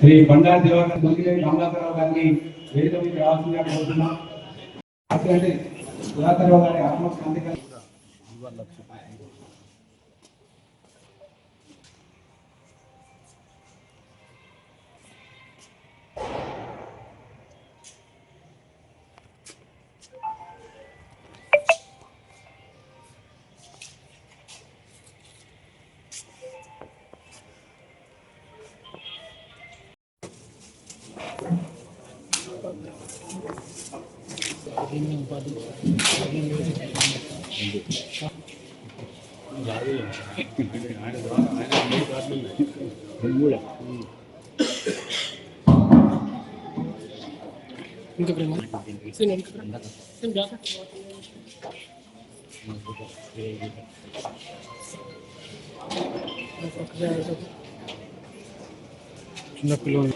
శ్రీ బండారు దివాకర్ మంగిరెడ్డి కమలాకరావు గారిని వేదిక మీద రావాల్సిందిగా కోరుతున్నాం. అటువంటి సుధాకరరావు గారి ఆత్మశాంతి ఇంకా ప్రేమ సీన్ ఇంకా ప్రేమ సీన్ జాక చిన్న పిల్లలు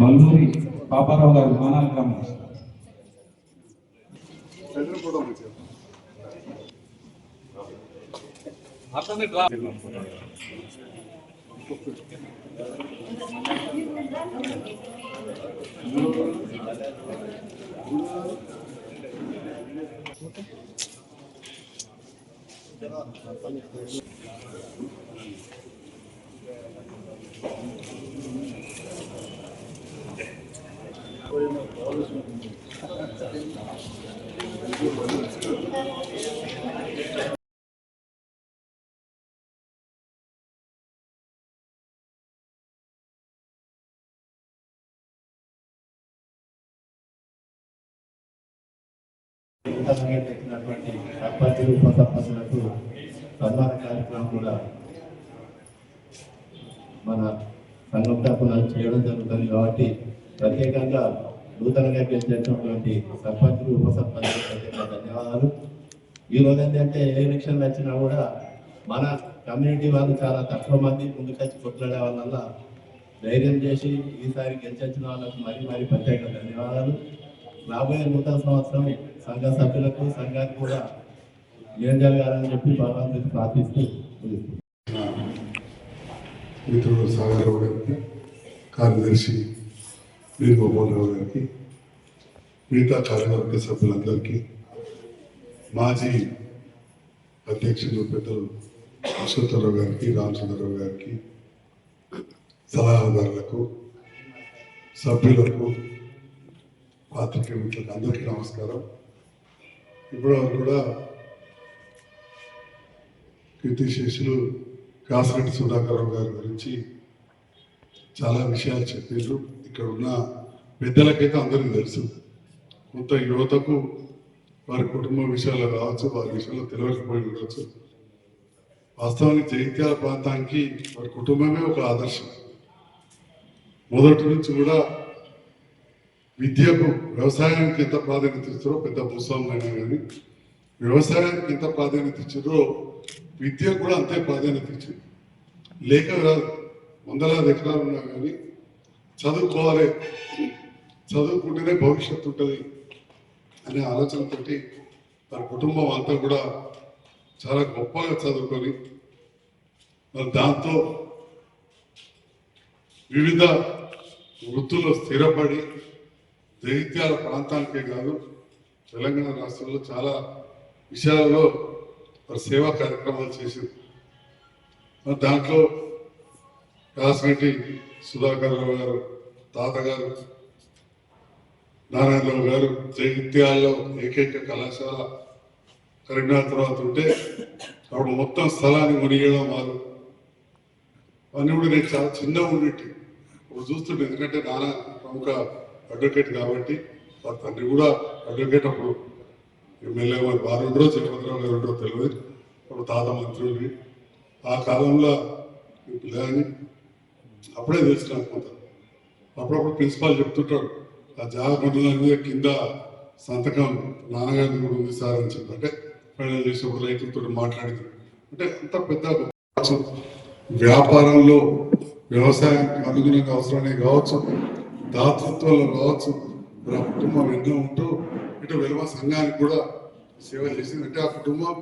మల్లూరి పాపారావు గారు మానాల గ్రామం నూతనంగా పెట్టినటువంటి సర్పంచులు పనులకు సన్మాన కార్యక్రమం కూడా మన సంఘం తరఫున చేయడం జరుగుతుంది కాబట్టి ప్రత్యేకంగా నూతనంగా గెలిచినటువంటి సర్పంచులు ఉపసర్పంచులు ప్రత్యేక ధన్యవాదాలు. ఈ రోజు ఏంటంటే ఏ ఎలక్షన్లు వచ్చినా కూడా మన కమ్యూనిటీ వాళ్ళు చాలా తక్కువ మంది ముందుకొచ్చి కొట్లాడే వల్ల ధైర్యం చేసి ఈసారి గెలిచొచ్చిన వాళ్ళకు మరీ మరీ ప్రత్యేక ధన్యవాదాలు. రాబోయే నూతన సంవత్సరం సంఘ సభ్యులకు సంఘానికి కూడా ఏం జరగాలని చెప్పి భగవంతుడికి ప్రార్థిస్తూ మిత్రుడు సాగరరావు గారికి కార్యదర్శి వీర్ గారికి మిగతా కార్యవర్గ సభ్యులందరికీ మాజీ అధ్యక్షులు పెద్దలు అశ్వత్థరావు గారికి రామచంద్రరావు గారికి సలహాదారులకు సభ్యులకు పాత్రికేయులకు అందరికీ నమస్కారం. ఇప్పటివరకు కూడా కీర్తిశేషులు కాసిరెడ్డి సుధాకర్రావు గారి గురించి చాలా విషయాలు చెప్పారు. ఇక్కడ ఉన్న పెద్దలకైతే అందరికీ తెలుసు. కొంత యువతకు వారి కుటుంబ విషయాలు కావచ్చు వారి విషయంలో తెలియకపోయి ఉండవచ్చు వాస్తవానికి జైత్యాల ప్రాంతానికి వారి కుటుంబమే ఒక ఆదర్శం. మొదటి నుంచి కూడా విద్యకు వ్యవసాయానికి ఎంత ప్రాధాన్యత ఇచ్చారో పెద్ద భూస్వాములు అయినా కానీ వ్యవసాయానికి ఎంత ప్రాధాన్యత ఇచ్చారో విద్యకు కూడా అంతే ప్రాధాన్యత ఇచ్చింది లేక వందలాది ఎకరాలు ఉన్నా కానీ చదువుకోవాలి. చదువుకుంటేనే భవిష్యత్తు ఉంటుంది అనే ఆలోచనతోటి తన కుటుంబం అంతా కూడా చాలా గొప్పగా చదువుకొని మరి దాంతో వివిధ వృత్తుల్లో స్థిరపడి జైత్యాల ప్రాంతానికే కాదు తెలంగాణ రాష్ట్రంలో చాలా విషయాలలో వారు సేవా కార్యక్రమాలు చేసింది మరి దాంట్లో కాసిరెడ్డి సుధాకర్ రావు గారు తాతగారు నారాయణరావు గారు జైత్యాల్లో ఏకైక కళాశాల కరీంనగర్ తర్వాత ఉంటే అప్పుడు మొత్తం స్థలాన్ని మునిగడం వారు అన్ని కూడా నేను చాలా చిన్నగా ఉన్నట్టు ఇప్పుడు చూస్తుంటే ఎందుకంటే నాన్న ప్రముఖ అడ్వకేట్ కాబట్టి వారి తండ్రి కూడా అడ్వకేట్ అప్పుడు ఎమ్మెల్యే వారి వారు ఉండరో చలపతిరావు గారు ఉండరో తెలియదు. అప్పుడు తాత మంత్రులు ఆ కాలంలో పిల్లని అప్పుడే తెలిసిన కొంత అప్పుడప్పుడు ప్రిన్సిపాల్ చెప్తుంటాడు ఆ జాగ్రత్త మీద కింద సంతకం నాన్నగారి కూడా ఉంది సార్ అని చెప్పి. అంటే ఫైనల్ చేసినప్పుడు రైతులతో మాట్లాడింది. అంటే అంత పెద్ద వ్యాపారంలో వ్యవసాయానికి అనుగుణంగా అవసరమే కావచ్చు. దాతృత్వంలో రావచ్చు మరి ఆ కుటుంబం ఎన్నో ఉంటూ ఇటు వెలువ సంఘానికి కూడా సేవ చేసింది. అంటే ఆ కుటుంబం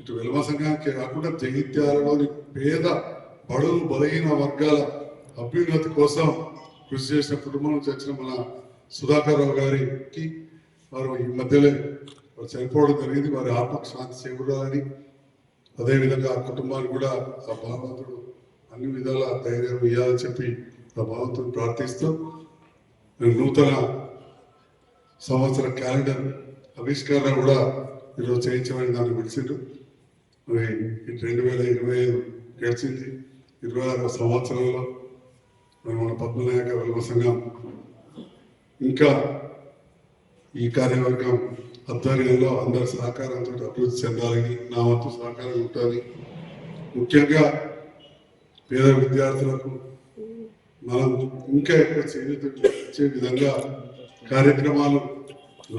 ఇటు వెలువ సంఘానికి కాకుండా జగిత్యాలలోని పేద బడులు బలహీన వర్గాల అభ్యున్నతి కోసం కృషి చేసిన కుటుంబం నుంచి వచ్చిన మన సుధాకర్ రావు గారికి వారు ఈ మధ్యలో వారు చనిపోవడం జరిగింది. వారి ఆత్మకు శాంతి చేకూరాలని అదేవిధంగా ఆ కుటుంబానికి కూడా ఆ భగవంతుడు అన్ని విధాల ధైర్యం ఇవ్వాలని చెప్పి ఆ భగవంతుడు ప్రార్థిస్తూ నూతన సంవత్సర క్యాలెండర్ ఆవిష్కరణ కూడా ఈరోజు చేయించమని దాన్ని పిలిచిండు. మరి ఈ రెండు వేల ఇరవై ఐదు గడిచింది. ఇరవై ఆరో సంవత్సరంలో మరి మన పద్మనాయక వెల్మ సంఘం ఇంకా ఈ కార్యవర్గం ఆధ్వర్యంలో అందరి సహకారంతో అభివృద్ధి చెందాలని నా వంతు సహకారం ఉంటుంది ముఖ్యంగా పేద విద్యార్థులకు మనం ఇంకా ఎక్కువ చేయూతనిచ్చే విధంగా కార్యక్రమాలు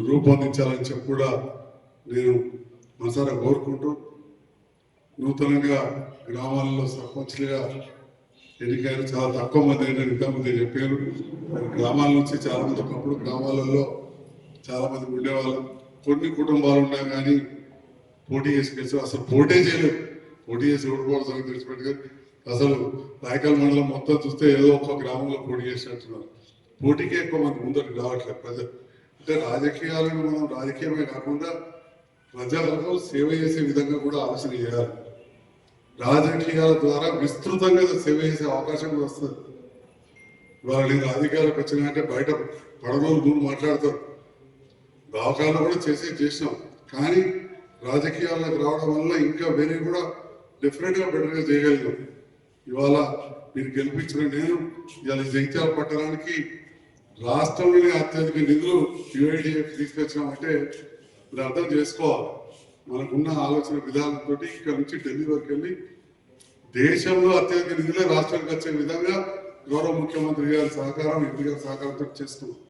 రూపొందించాలని చెప్పి కూడా నేను మనసారా కోరుకుంటూ నూతనంగా గ్రామాలలో సర్పంచ్లుగా ఎన్నికైన చాలా తక్కువ మంది ఏంటంటే ఇంతమంది చెప్పారు. గ్రామాల నుంచి చాలా మంది ఒకప్పుడు గ్రామాలలో చాలా మంది కొన్ని కుటుంబాలు ఉన్నా కానీ పోటీ చేసి గెలిచి అసలు పోటీ చేయలేదు. పోటీ చేసి ఓడిపోవడం తెలిసిపెట్టుగా అసలు రాయకల్ మండలం మొత్తం చూస్తే ఏదో ఒక గ్రామంలో పోటీ చేసినట్టున్నారు. పోటీకి ఎక్కువ మంది ముందరికి రావట్లేదు ప్రజలు. అంటే రాజకీయాలను మనం రాజకీయమే కాకుండా ప్రజలకు సేవ చేసే విధంగా కూడా ఆలోచన చేయాలి. రాజకీయాల ద్వారా విస్తృతంగా సేవ చేసే అవకాశం వస్తుంది. ఇవాళ నేను రాజకీయాలకు వచ్చినాయంటే బయట పడవలు దూరం మాట్లాడతారు. దవాఖాన కూడా చేసి చేసినాం. కానీ రాజకీయాలకు రావడం వల్ల ఇంకా వేరే కూడా డెఫినెట్గా బెటర్గా చేయగలిగాం. ఇవాళ మీరు గెలిపించిన నేను ఇవాళ ఈ పట్టణానికి రాష్ట్రంలోనే అత్యధిక నిధులు యుఐడిఎఫ్ తీసుకొచ్చినామంటే మీరు అర్థం చేసుకోవాలి. మనకున్న ఆలోచన విధానంతో ఇక్కడ నుంచి ఢిల్లీ వరకు వెళ్ళి దేశంలో అత్యధిక నిధులే రాష్ట్రానికి వచ్చే విధంగా గౌరవ ముఖ్యమంత్రి గారి సహకారం ఎంపీ గారి సహకారంతో చేస్తున్నాం.